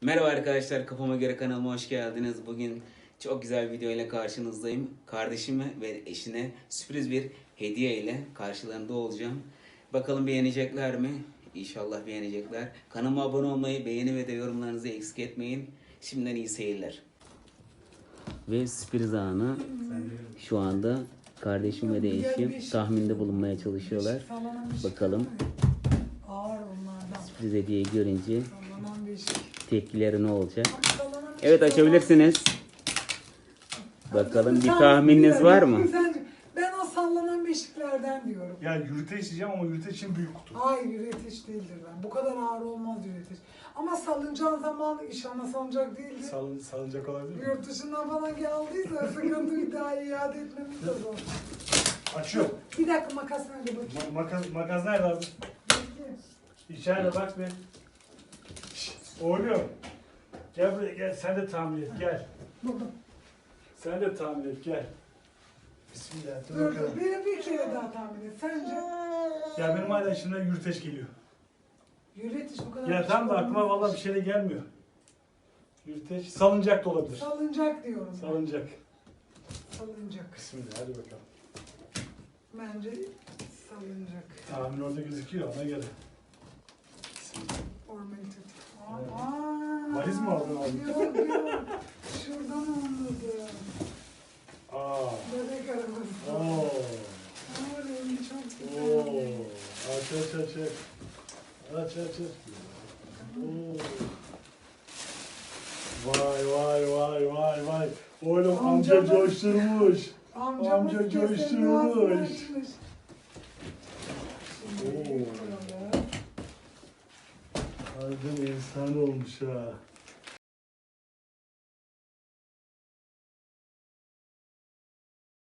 Merhaba arkadaşlar, Kafama Göre kanalıma hoş geldiniz. Bugün çok güzel bir video ile karşınızdayım. Kardeşime ve eşine sürpriz bir hediye ile karşılarında olacağım. Bakalım beğenecekler mi? İnşallah beğenecekler. Kanalıma abone olmayı, beğeni ve de yorumlarınızı eksik etmeyin. Şimdiden iyi seyirler. Ve sürpriz anı şu anda kardeşim ve de eşim tahminde bulunmaya çalışıyorlar. Bakalım sürpriz hediyeyi görünce. Tepkileri ne olacak? Evet açabilirsiniz. Bakalım bir tahmininiz var mı? Ben o sallanan beşiklerden diyorum. Ya yürüteç diyeceğim ama yürüteç için büyük kutu. Hayır yürüteç değildir ben. Bu kadar ağır olmaz yürüteç. Ama salıncağın zaman inşallah salıncak değildi. Salın, salınacak olabilir mi? Yurt dışından falan geldiyse sıkıntı bir daha iade etmemiz de zor. Açıyorum. Bir dakika makas nerede bakayım. Ma- makas, makas nerede abi? İçeride bak be. Oğlum. Gel buraya gel. Sen de tahmin et. Gel. Buldum. Sen de tahmin et. Gel. Bismillah. Dur Dur dur. bakalım. Bir, bir kere daha tahmin et. Sence? Ya benim hala içimden yürüteç geliyor. Yürüteç bu kadar Ya tam da aklıma vallahi bir şey de gelmiyor. Yürüteç. Salıncak da olabilir. Salıncak diyorum. ben. Salıncak. Salıncak. Bismillah. Hadi bakalım. Bence salıncak. Tahmin orada gözüküyor. Ona göre. Bismillah. Formalite. Evet. Aa, Valiz mi aldın abi? Yok yok. Şuradan anladım. Aa. Bebek arabası. Oo. Aa, rengi çok Oo. güzel. Aç aç aç aç. Aç aç aç. Oo. Vay vay vay vay vay. Oğlum amca Amcamız- coşturmuş. Amcamız Amca coşturmuş. Oo. Harbiden insan olmuş ha.